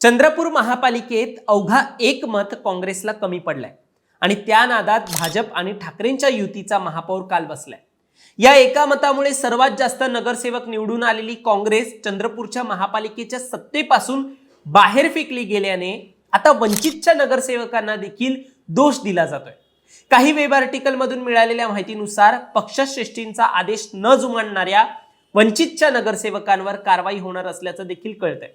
चंद्रपूर महापालिकेत अवघा एक मत काँग्रेसला कमी पडलाय. आणि त्या नादात भाजप आणि ठाकरेंच्या युतीचा महापौर काल बसलाय. या एका मतामुळे सर्वात जास्त नगरसेवक निवडून आलेली काँग्रेस चंद्रपूरच्या महापालिकेच्या सत्तेपासून बाहेर फेकली गेल्याने आता वंचितच्या नगरसेवकांना देखील दोष दिला जातोय. काही वेब आर्टिकलमधून मिळालेल्या माहितीनुसार पक्षश्रेष्ठींचा आदेश न जुमानणाऱ्या वंचितच्या नगरसेवकांवर कारवाई होणार असल्याचं देखील कळतंय.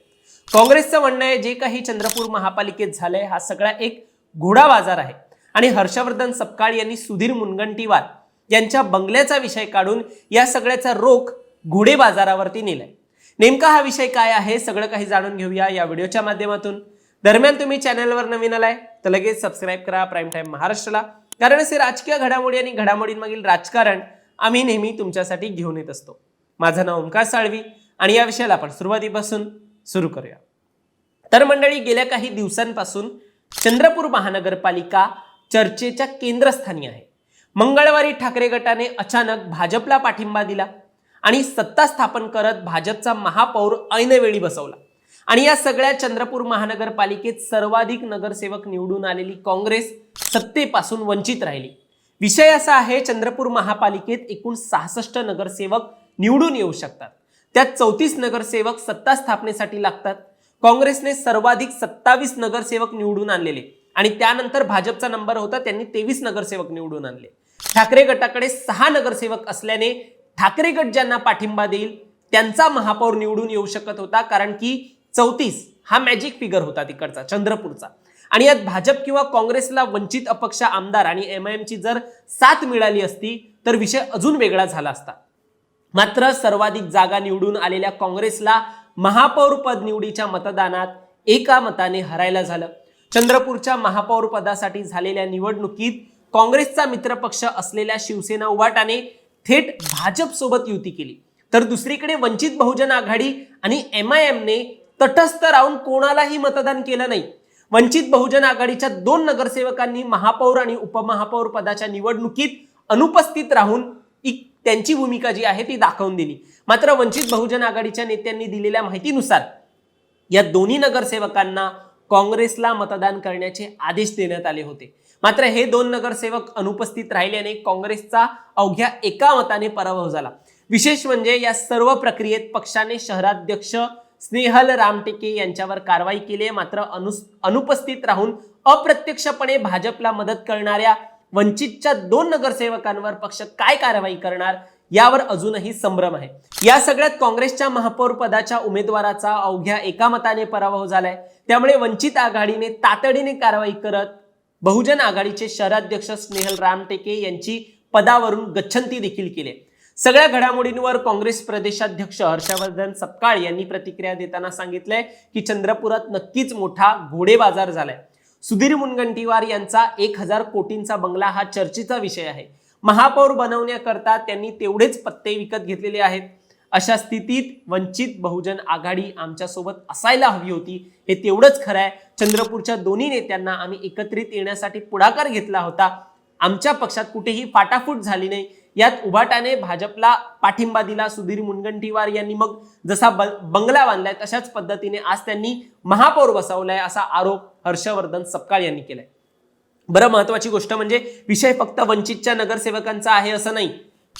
काँग्रेसचं म्हणणं आहे जे काही चंद्रपूर महापालिकेत झालंय हा सगळा एक घोडा बाजार आहे. आणि हर्षवर्धन सपकाळ यांनी सुधीर मुनगंटीवार यांच्या बंगल्याचा विषय काढून या सगळ्याचा रोख घोडे बाजारावरती नेलाय. नेमका हा विषय काय आहे सगळं काही जाणून घेऊया या व्हिडिओच्या माध्यमातून. दरम्यान तुम्ही चॅनलवर नवीन आलाय तर लगेच सबस्क्राईब करा प्राईम टाईम महाराष्ट्राला. कारण असे राजकीय घडामोडी आणि घडामोडींमागील राजकारण आम्ही नेहमी तुमच्यासाठी घेऊन येत असतो. माझं नाव ओंकार साळवी आणि या विषयाला आपण सुरुवातीपासून सुरू करूया. तर मंडळी गेल्या काही दिवसांपासून चंद्रपूर महानगरपालिका चर्चेच्या केंद्रस्थानी आहे. मंगळवारी ठाकरे गटाने अचानक भाजपला पाठिंबा दिला आणि सत्ता स्थापन करत भाजपचा महापौर ऐनवेळी बसवला. आणि या सगळ्या चंद्रपूर महानगरपालिकेत सर्वाधिक नगरसेवक निवडून आलेली काँग्रेस सत्तेपासून वंचित राहिली. विषय असा आहे चंद्रपूर महापालिकेत एकूण सहासष्ट नगरसेवक निवडून येऊ शकतात. त्यात चौतीस नगरसेवक सत्ता स्थापनेसाठी लागतात. काँग्रेसने सर्वाधिक सत्तावीस नगरसेवक निवडून आणलेले. आणि त्यानंतर भाजपचा नंबर होता त्यांनी तेवीस नगरसेवक निवडून आणले. ठाकरे गटाकडे सहा नगरसेवक असल्याने ठाकरे गट ज्यांना पाठिंबा देईल त्यांचा महापौर निवडून येऊ शकत होता कारण की चौतीस हा मॅजिक फिगर होता तिकडचा चंद्रपूरचा. आणि यात भाजप किंवा काँग्रेसला वंचित अपक्ष आमदार आणि एम आय एमची जर साथ मिळाली असती तर विषय अजून वेगळा झाला असता. मात्र सर्वाधिक जागा निवडून आलेल्या काँग्रेसला महापौरपद निवडीच्या मतदानात एका मताने हरायला झालं. चंद्रपूरच्या महापौरपदासाठी झालेल्या निवडणुकीत काँग्रेसचा मित्रपक्ष असलेल्या शिवसेना उभाटाने थेट भाजप सोबत युती केली. तर दुसरीकडे वंचित बहुजन आघाडी आणि एम आय एमने तटस्थ राहून कोणालाही मतदान केलं नाही. वंचित बहुजन आघाडीच्या दोन नगरसेवकांनी महापौर आणि उपमहापौर पदाच्या निवडणुकीत अनुपस्थित राहून त्यांची भूमिका जी आहे ती दाखवून दिली. मात्र वंचित बहुजन आघाडीच्या नेत्यांनी दिलेल्या माहितीनुसार या दोन्ही नगरसेवकांना काँग्रेसला मतदान करण्याचे आदेश देण्यात आले होते. मात्र हे दोन नगरसेवक अनुपस्थित राहिल्याने काँग्रेसचा अवघ्या एका मताने पराभव झाला. विशेष म्हणजे या सर्व प्रक्रियेत पक्षाने शहराध्यक्ष स्नेहल रामटेके यांच्यावर कारवाई केली मात्र अनु अनुपस्थित राहून अप्रत्यक्षपणे भाजपला मदत करणाऱ्या वंचितच्या दोन नगरसेवकांवर पक्ष काय कारवाई करणार यावर अजूनही संभ्रम आहे. या सगळ्यात काँग्रेसच्या महापौर पदाच्या उमेदवाराचा अवघ्या एका मताने पराभव झालाय. त्यामुळे वंचित आघाडीने तातडीने कारवाई करत बहुजन आघाडीचे शहराध्यक्ष स्नेहल रामटेके यांची पदावरून गच्छंती देखील केली. सगळ्या घडामोडींवर काँग्रेस प्रदेशाध्यक्ष हर्षवर्धन सपकाळ यांनी प्रतिक्रिया देताना सांगितलंय की चंद्रपुरात नक्कीच मोठा घोडे बाजार झालाय. सुधीर मुनगंटीवार यांचा एक हजार कोटींचा बंगला हा चर्चेचा विषय आहे. महापौर बनवण्याकरता त्यांनी तेवढेच पत्ते विकत घेतलेले आहेत. अशा स्थितीत वंचित बहुजन आघाडी आमच्यासोबत असायला हवी होती हे तेवढंच खरं आहे चंद्रपूरच्या दोन्ही नेत्यांना आम्ही एकत्रित येण्यासाठी पुढाकार घेतला होता. आमच्या पक्षात कुठेही फाटाफूट झाली नाही. यात उभाटाने भाजपला पाठिंबा दिला. सुधीर मुनगंटीवार यांनी मग जसा ब- बंगला बांधलाय तशाच पद्धतीने आज त्यांनी महापौर बसवलाय असा आरोप हर्षवर्धन सपकाळ यांनी केलाय. बरं महत्वाची गोष्ट म्हणजे विषय फक्त वंचितच्या नगरसेवकांचा आहे असं नाही.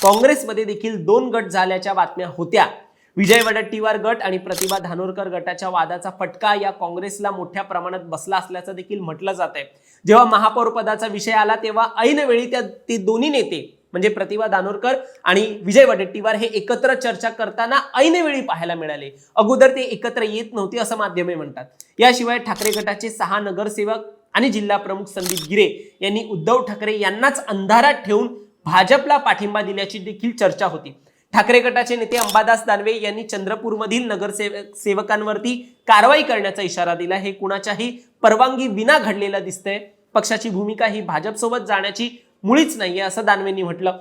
काँग्रेसमध्ये देखील दोन गट झाल्याच्या बातम्या होत्या. विजय वडट्टीवार गट आणि प्रतिभा धानोरकर गटाच्या वादाचा फटका या काँग्रेसला मोठ्या प्रमाणात बसला असल्याचं देखील म्हटलं जात आहे जेव्हा महापौर पदाचा विषय आला तेव्हा ऐनवेळी त्या ते दोन्ही नेते म्हणजे प्रतिभा दानोरकर आणि विजय वडेट्टीवार हे एकत्र चर्चा करताना ऐनवेळी पाहायला मिळाले. अगोदर ते एकत्र येत नव्हते असं माध्यमे म्हणतात. याशिवाय ठाकरे गटाचे सहा नगरसेवक आणि जिल्हा प्रमुख संदीप गिरे यांनी उद्धव ठाकरे यांनाच अंधारात ठेवून भाजपला पाठिंबा दिल्याची देखील चर्चा होती. ठाकरे गटाचे नेते अंबादास दानवे यांनी चंद्रपूरमधील नगरसेवक सेवकांवरती कारवाई करण्याचा इशारा दिला. हे कुणाच्याही परवानगी विना घडलेलं दिसतंय. पक्षाची भूमिका ही भाजपसोबत जाण्याची मुळीच नाहीये असं दानवेंनी म्हटलं.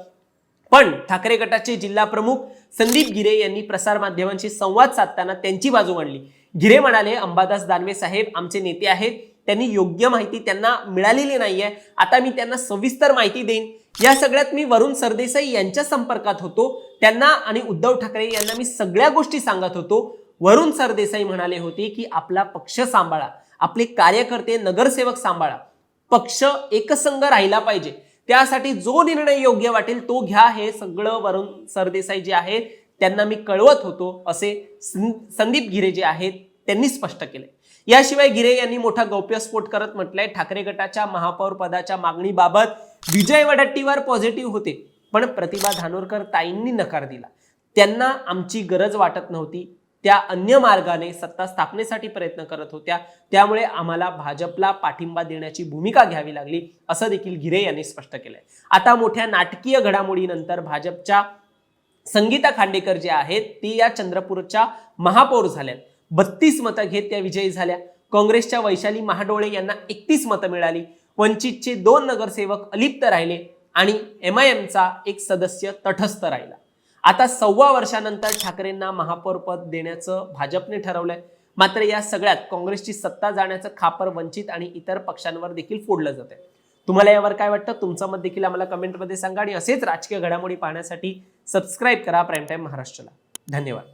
पण ठाकरे गटाचे जिल्हा प्रमुख संदीप गिरे यांनी प्रसारमाध्यमांशी संवाद साधताना त्यांची बाजू मांडली. गिरे म्हणाले अंबादास दानवे साहेब आमचे नेते आहेत. त्यांनी योग्य माहिती त्यांना मिळालेली नाहीये. आता मी त्यांना सविस्तर माहिती देईन. या सगळ्यात मी वरुण सरदेसाई यांच्या संपर्कात होतो. त्यांना आणि उद्धव ठाकरे यांना मी सगळ्या गोष्टी सांगत होतो. वरुण सरदेसाई म्हणाले होते की आपला पक्ष सांभाळा. आपले कार्यकर्ते नगरसेवक सांभाळा. पक्ष एकसंघ राहिला पाहिजे. त्यासाठी जो निर्णय योग्य वाटेल तो घ्या. हे सगळं वरुण सरदेसाई जे आहेत त्यांना मी कळवत होतो असे सं- संदीप गिरे जे आहेत त्यांनी स्पष्ट केले याशिवाय गिरे यांनी मोठा गौप्यस्फोट करत म्हटलंय ठाकरे गटाच्या महापौर पदाच्या मागणीबाबत विजय वडट्टीवार पॉझिटिव्ह होते पण प्रतिभा धानोरकर ताईंनी नकार दिला. त्यांना आमची गरज वाटत नव्हती त्या अन्य मार्गाने सत्ता स्थापनेसाठी प्रयत्न करत होत्या. त्यामुळे आम्हाला भाजपला पाठिंबा देण्याची भूमिका घ्यावी लागली असं देखील गिरे यांनी स्पष्ट केलंय. आता मोठ्या नाटकीय घडामोडीनंतर भाजपच्या संगीता खांडेकर जे आहेत ती या चंद्रपूरच्या महापौर झाल्यात. बत्तीस मतं घेत त्या विजयी झाल्या. काँग्रेसच्या वैशाली महाडोळे यांना एकतीस मतं मिळाली. वंचितचे दोन नगरसेवक अलिप्त राहिले आणि एम आय एमचा एक सदस्य तटस्थ राहिला. आता सव्वा वर्षानंतर ठाकरेंना महापौरपद देण्याचं भाजपने ठरवलंय. मात्र या सगळ्यात काँग्रेसची सत्ता जाण्याचं खापर वंचित आणि इतर पक्षांवर देखील फोडलं जात आहे तुम्हाला यावर काय वाटतं? तुमचं मत देखील आम्हाला कमेंटमध्ये सांगा आणि असेच राजकीय घडामोडी पाहण्यासाठी सबस्क्राईब करा प्राईम टाईम महाराष्ट्राला. धन्यवाद.